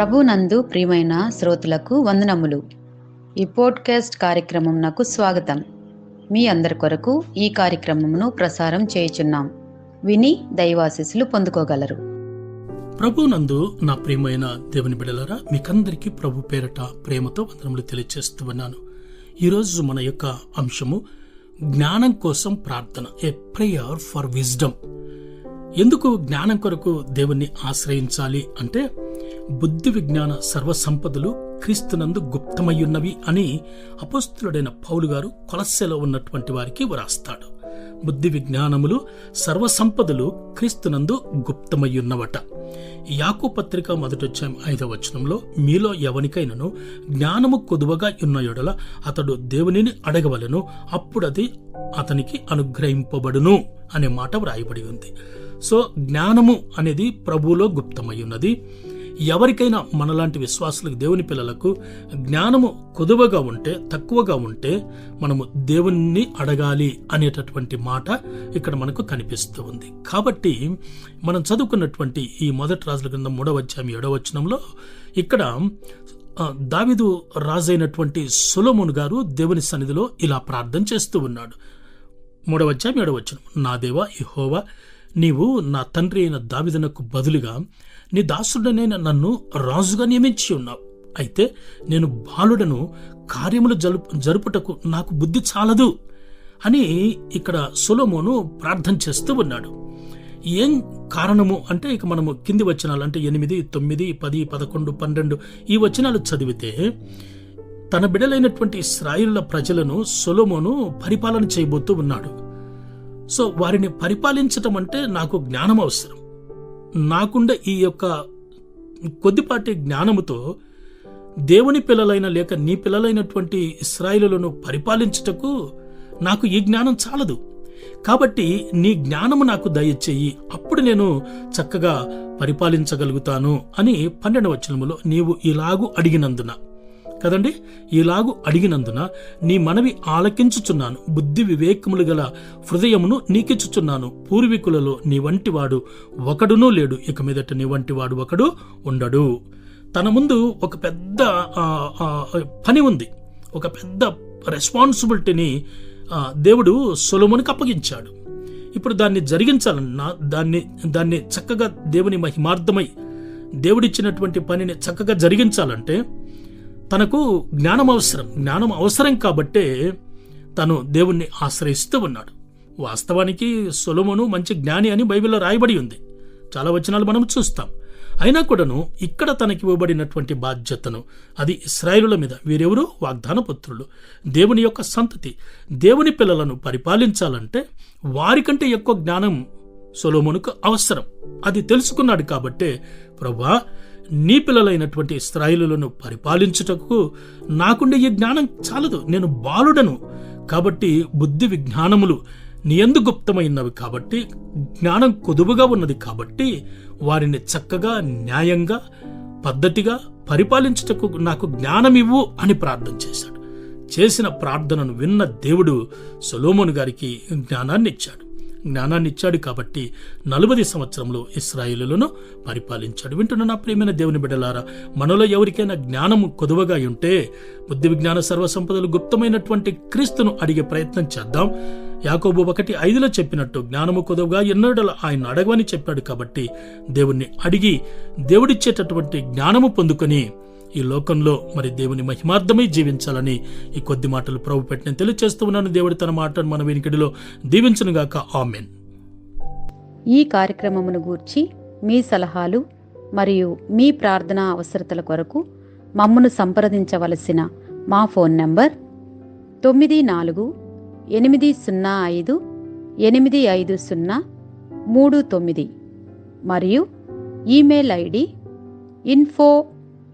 ప్రభునందు ప్రియమైన శ్రోతలకు వందనములు. ఈ పోడ్కాస్ట్ కార్యక్రమం నాకు స్వాగతం. మీ అందరి కొరకు ఈ కార్యక్రమమును ప్రసారం చేయుచున్నాం. విని దైవాశీస్సులు పొందుకోగలరు. ప్రభునందు నా ప్రియమైన దేవుని బిడలరా మీకందరికీ ప్రభు పేరట ప్రేమతో వందనములు తెలియజేస్తూ ఉన్నాను. ఈరోజు మన యొక్క అంశము జ్ఞానం కోసం ప్రార్థన ఏ ప్రేయర్ ఫర్ విజ్డమ్. ఎందుకు జ్ఞానం కొరకు దేవుణ్ణి ఆశ్రయించాలి అంటే బుద్ధి విజ్ఞాన సర్వసంపదలు క్రీస్తునందు గుప్తమయ్యున్నవి అని అపస్తులుడైన పౌలు గారు కొలస్సెలో ఉన్నటువంటి వారికి వ్రాస్తాడు. బుద్ధి విజ్ఞానములు సర్వసంపదలు క్రీస్తునందు గుప్తమయ్యున్నవట. యాకు పత్రిక మొదటొచ్చాం ఐదవ వచనంలో మీలో ఎవనికైనను జ్ఞానము కొదువగా ఉన్న యొడల అతడు దేవునిని అడగవలను అప్పుడది అతనికి అనుగ్రహింపబడును అనే మాట వ్రాయబడి ఉంది. సో జ్ఞానము అనేది ప్రభువులో గుప్తమై ఉన్నది ఎవరికైనా మనలాంటి విశ్వాసులకు దేవుని పిల్లలకు జ్ఞానము కొదువగా ఉంటే తక్కువగా ఉంటే మనము దేవుణ్ణి అడగాలి అనేటటువంటి మాట ఇక్కడ మనకు కనిపిస్తూ ఉంది. కాబట్టి మనం చదువుకున్నటువంటి ఈ మొదటి రాజుల క్రింద మూడవ అధ్యాయం ఏడవ వచనంలో ఇక్కడ దావిదు రాజైనటువంటి సులోమున్ గారు దేవుని సన్నిధిలో ఇలా ప్రార్థన చేస్తూ ఉన్నాడు. మూడవ అధ్యాయం ఏడవ వచనం నా దేవా యెహోవా నీవు నా తండ్రి అయిన దావిదనకు బదులుగా నీ దాసుడనైన నన్ను రాజుగా నియమించి ఉన్నావు. అయితే నేను బాలుడను కార్యములు జరుపు జరుపుటకు నాకు బుద్ధి చాలదు అని ఇక్కడ సులోమోను ప్రార్థన చేస్తూ ఉన్నాడు. ఏం కారణము? అంటే ఇక మనము కింది వచనాలు అంటే ఎనిమిది తొమ్మిది పది పదకొండు పన్నెండు ఈ వచనాలు చదివితే తన బిడలైనటువంటి ఇస్రాయిల్ల ప్రజలను సొలోమోను పరిపాలన చేయబోతూ ఉన్నాడు. సో వారిని పరిపాలించటం అంటే నాకు జ్ఞానం అవసరం. నాకుండే ఈ యొక్క కొద్దిపాటి జ్ఞానముతో దేవుని పిల్లలైన లేక నీ పిల్లలైనటువంటి ఇస్రాయిలులను పరిపాలించుటకు నాకు ఈ జ్ఞానం చాలదు. కాబట్టి నీ జ్ఞానము నాకు దయచేయి. అప్పుడు నేను చక్కగా పరిపాలించగలుగుతాను అని పన్నెండు వచనములో నీవు ఇలాగు అడిగినందున. కదండి? ఇలాగు అడిగినందున నీ మనవి ఆలకించుచున్నాను. బుద్ధి వివేకములు గల హృదయమును నీకిచ్చుచున్నాను. పూర్వీకులలో నీ వంటివాడు ఒకడునూ లేడు. ఇక మీదట నీ వంటివాడు ఒకడు ఉండడు. తన ముందు ఒక పెద్ద పని ఉంది. ఒక పెద్ద రెస్పాన్సిబిలిటీని దేవుడు సొలొమోనికి అప్పగించాడు. ఇప్పుడు దాన్ని జరిగించాలన్నా దాన్ని దాన్ని చక్కగా దేవుని మహిమార్థమై దేవుడిచ్చినటువంటి పనిని చక్కగా జరిగించాలంటే తనకు జ్ఞానం అవసరం. జ్ఞానం అవసరం కాబట్టే తను దేవుణ్ణి ఆశ్రయిస్తూ ఉన్నాడు. వాస్తవానికి సొలొమోను మంచి జ్ఞాని అని బైబిల్లో రాయబడి ఉంది. చాలా వచనాలు మనం చూస్తాం. అయినా కూడాను ఇక్కడ తనకి ఇవ్వబడినటువంటి బాధ్యతను అది ఇస్రాయిలుల మీద. వీరెవరు? వాగ్దాన పుత్రులు దేవుని యొక్క సంతతి. దేవుని పిల్లలను పరిపాలించాలంటే వారికంటే ఎక్కువ జ్ఞానం సొలోమునుకు అవసరం. అది తెలుసుకున్నాడు కాబట్టే ప్రభా నీ పిల్లలైనటువంటి ఇస్రాయిలులను పరిపాలించుటకు నాకుండే ఈ జ్ఞానం చాలదు. నేను బాలుడను. కాబట్టి బుద్ధి విజ్ఞానములు నీ ఎందు గుప్తమైనవి కాబట్టి జ్ఞానం కొదువుగా ఉన్నది కాబట్టి వారిని చక్కగా న్యాయంగా పద్ధతిగా పరిపాలించుటకు నాకు జ్ఞానమివ్వు అని ప్రార్థన చేశాడు. చేసిన ప్రార్థనను విన్న దేవుడు సొలోమోను గారికి జ్ఞానాన్ని ఇచ్చాడు జ్ఞానాన్నిచ్చాడు కాబట్టి నలభై సంవత్సరంలో ఇస్రాయిలులను పరిపాలించాడు. వింటున్న నా ప్రియమైన దేవుని బిడ్డలారా మనలో ఎవరికైనా జ్ఞానము కొదువగా ఉంటే బుద్ధి విజ్ఞాన సర్వసంపదలు గుప్తమైనటువంటి క్రీస్తును అడిగే ప్రయత్నం చేద్దాం. యాకోబు ఒకటి ఐదులో చెప్పినట్టు జ్ఞానము కొదువుగా ఎన్నడల ఆయన అడగవని చెప్పాడు కాబట్టి దేవుణ్ణి అడిగి దేవుడిచ్చేటటువంటి జ్ఞానము పొందుకొని ఈ లోకంలో మరి దేవుని మహిమార్థమై జీవించాలని ఈ కొద్ది మాటలు ప్రభు పెట్టిన తెలియజేస్తూ ఉన్నాను. దేవుడి తన మాటను మన వెనుకడిలో దీవించనుగాక ఆమెన్. ఈ కార్యక్రమమును గూర్చి మీ సలహాలు మరియు మీ ప్రార్థనా అవసరతల కొరకు మమ్మను సంప్రదించవలసిన మా ఫోన్ నంబర్ తొమ్మిది నాలుగు ఎనిమిది సున్నా ఐదు ఎనిమిది ఐదు సున్నా మూడు తొమ్మిది మరియు email ID info